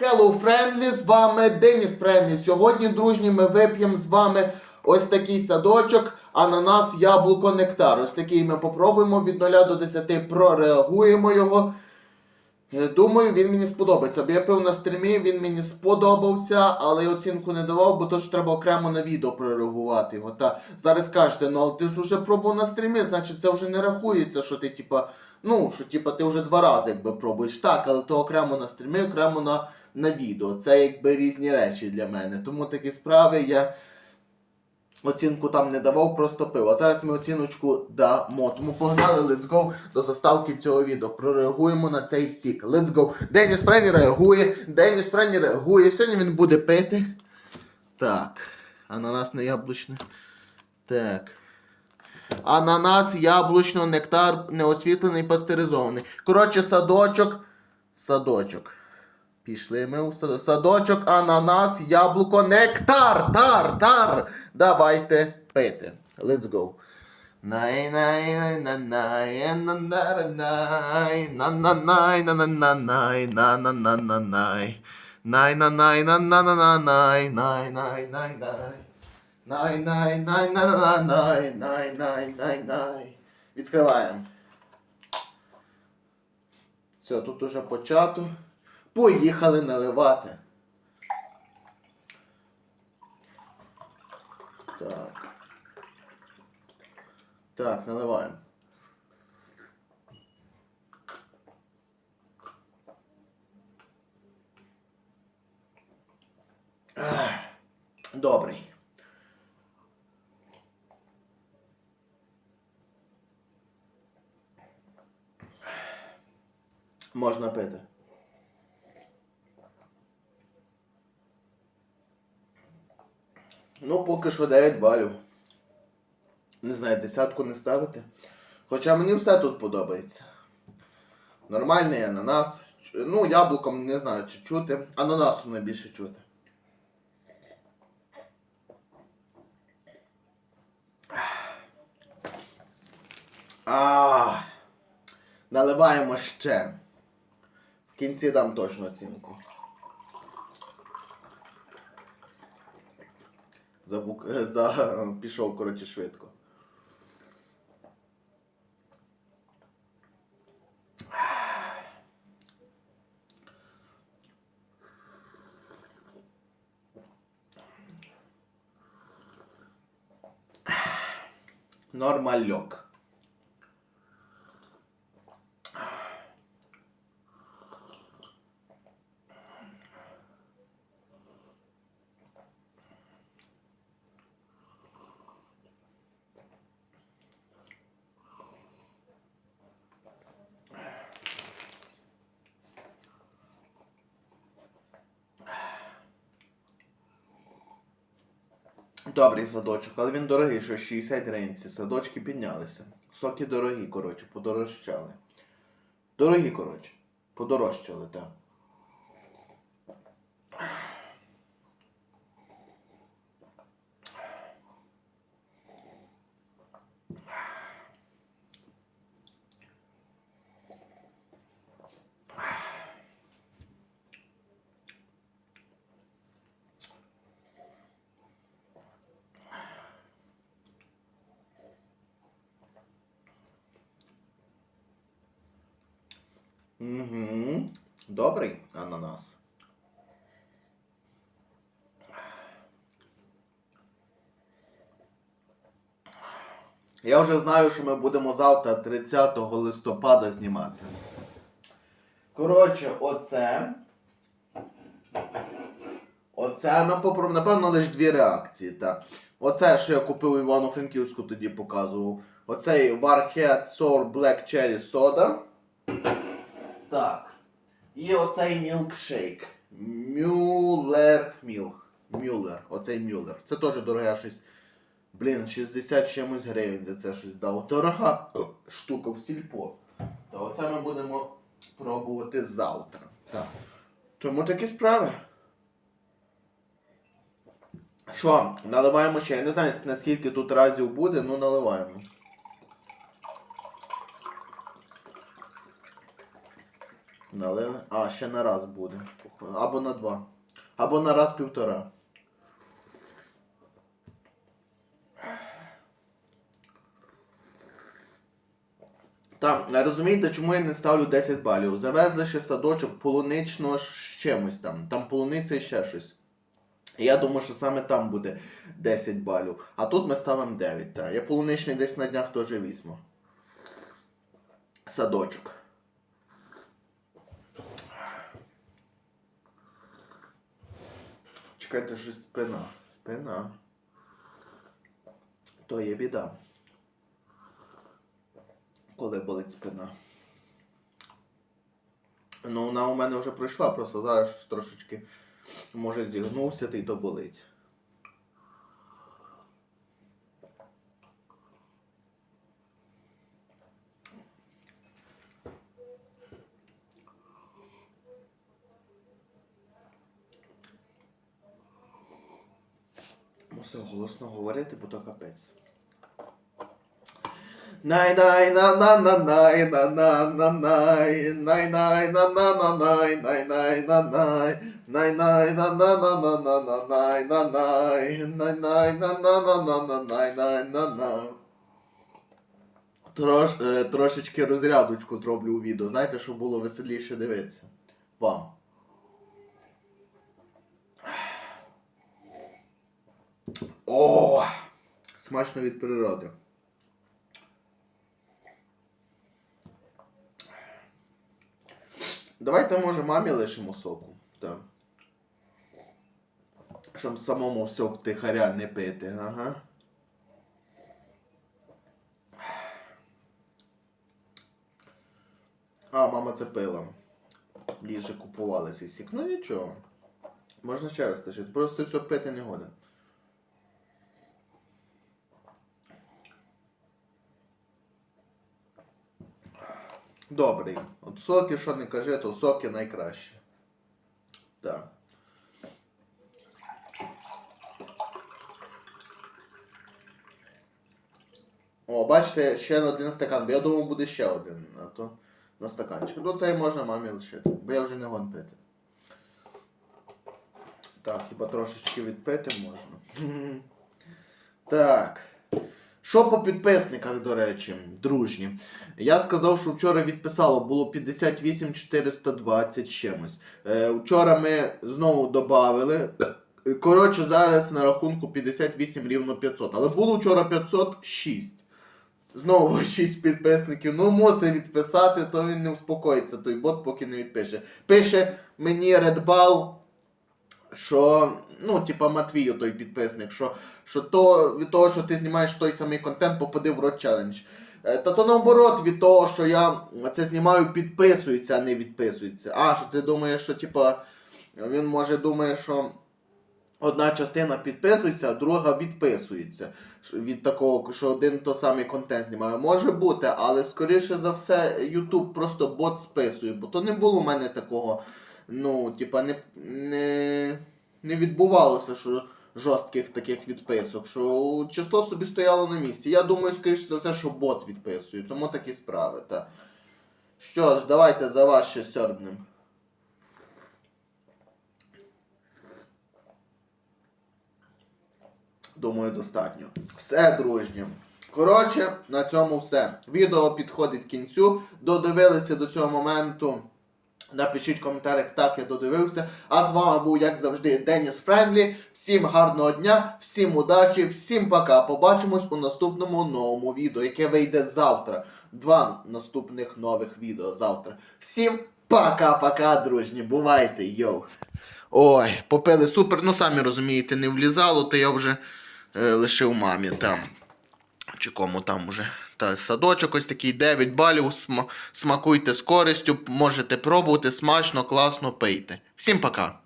Hello Friendly, з вами Деніс Friendly. Сьогодні, дружні, ми вип'ємо з вами ось такий садочок, ананас, яблуко, нектар. Ось такий ми попробуємо від 0 до 10, прореагуємо його. Е, Думаю, він мені сподобається. Бо я пив на стрімі, він мені сподобався, але я оцінку не давав, бо то ж треба окремо на відео прореагувати його. Та зараз кажете, ну але ти ж вже пробував на стрімі, значить це вже не рахується, що ти типа. Ну, що типа ти вже два рази якби пробуєш. Так, але то окремо на стрімі, окремо на, на відео. Це якби різні речі для мене. Тому такі справи я оцінку там не давав, просто пив. А зараз ми оціночку дамо. Тому погнали, let's go до заставки цього відео. Прореагуємо на цей сік. Let's go. Деніс Френі реагує. Деніс Френі реагує. Сьогодні він буде пити. Так. Ананас не яблучне. Так. Ананас, яблучно, нектар, неосвітлений, пастеризований. Коротше, садочок. Садочок. Пішли ми у сад- садочок, ананас, яблуко, нектар, тар, тар. Давайте пити. Let's go. Відкриваємо. Все, тут уже почато. Поїхали наливати. Так. Так, наливаємо. Добрий. Можна пити. Ну, поки що 9 балів. Не знаю, десятку не ставити. Хоча мені все тут подобається. Нормальний ананас. Ну, яблуком не знаю, чи чути. Ананасом найбільше чути. А, наливаємо ще. В кінці дам точну оцінку. Забук... За... Пішов, коротше, швидко. Нормальок. Добрий садочок, але він дорогий, що 60 гривень. Ці Садочки піднялися. Соки дорогі, коротше, подорожчали. Дорогі, коротше. Подорожчали, так. Угу. Добрий ананас. Я вже знаю, що ми будемо завтра 30 листопада знімати. Коротше, оце. Оце попробуємо, напевно, лише дві реакції. Та. Оце, що я купив у Івано-Франківську, тоді показував. Оцей Warhead Sour Black Cherry Soda. Так. І оцей мілкшейк. Мюллер Мілк. Мюллер. Оцей Мюллер. Це теж дороге щось. Блін, 60 чимось гривень за це щось дав. Дорога штука в сільпо. Та оце ми будемо пробувати завтра. Так. Тому такі справи. Що, наливаємо ще. Я не знаю, наскільки тут разів буде, ну наливаємо. Налили. А, ще на раз буде. Або на два. Або на раз півтора. Там, розумієте, чому я не ставлю 10 балів? Завезли ще садочок полунично з чимось там. Там полуниця і ще щось. Я думаю, що саме там буде 10 балів. А тут ми ставимо 9. Так. Я полуничний десь на днях теж візьму. Садочок. Чекайте, щось спина. Спина. То є біда. Коли болить спина. Ну, вона у мене вже пройшла, просто зараз трошечки може зігнувся, та й то болить. Мусив голосно говорити, бо то капець. Най най на на на най на на на най най най на на на най най най на най най най на на на на на на най на най най най на на на на на най най на на е, трошечки розрядочку зроблю у відео. Знаєте, щоб було веселіше дивитися. Вам. О! Смачно від природи. Давайте, може, мамі лишимо соку. Так. Щоб самому все втихаря не пити, ага. А, мама це пила. Їй же купували цей сік. Ну нічого. Можна ще раз лишити. Просто все пити не годен. Добрий. От соки, що не кажи, то соки найкраще. Так. О, бачите, ще один стакан, бо я думав, буде ще один, а то на стаканчик. Ну цей можна мамі лишити, бо я вже не гон пити. Так, хіба трошечки відпити можна. Так. Що по підписниках, до речі, дружні. Я сказав, що вчора відписало було 58 420 чимось. Е, вчора ми знову додали. Коротше, зараз на рахунку 58 рівно 500. Але було вчора 506. Знову 6 підписників. Ну, мусить відписати, то він не успокоїться, той бот, поки не відпише. Пише мені Redball, що, ну, типа Матвію той підписник, що, що то від того, що ти знімаєш той самий контент, попади в рот челендж. Та то наоборот від того, що я це знімаю, підписується, а не відписується. А, що ти думаєш, що типа він може думає, що одна частина підписується, а друга відписується. Від такого, що один то самий контент знімає. Може бути, але скоріше за все, YouTube просто бот списує, бо то не було у мене такого. Ну, типа, не, не, не відбувалося, що жорстких таких відписок, що число собі стояло на місці. Я думаю, скоріше за все, що бот відписує, тому такі справи. Та. Що ж, давайте за вас ще сьорбнем. Думаю, достатньо. Все, дружні. Коротше, на цьому все. Відео підходить кінцю. Додивилися до цього моменту. Напишіть в коментарях, так я додивився. А з вами був, як завжди, Деніс Френдлі. Всім гарного дня, всім удачі, всім пока. Побачимось у наступному новому відео, яке вийде завтра. Два наступних нових відео завтра. Всім пока-пока, дружні. Бувайте, йоу. Ой, попили супер. Ну самі розумієте, не влізало, то я вже е, лишив мамі там. Чи кому там уже. Та садочок ось такий 9 балів. Сма- смакуйте з користю, можете пробувати смачно, класно пийте. Всім пока!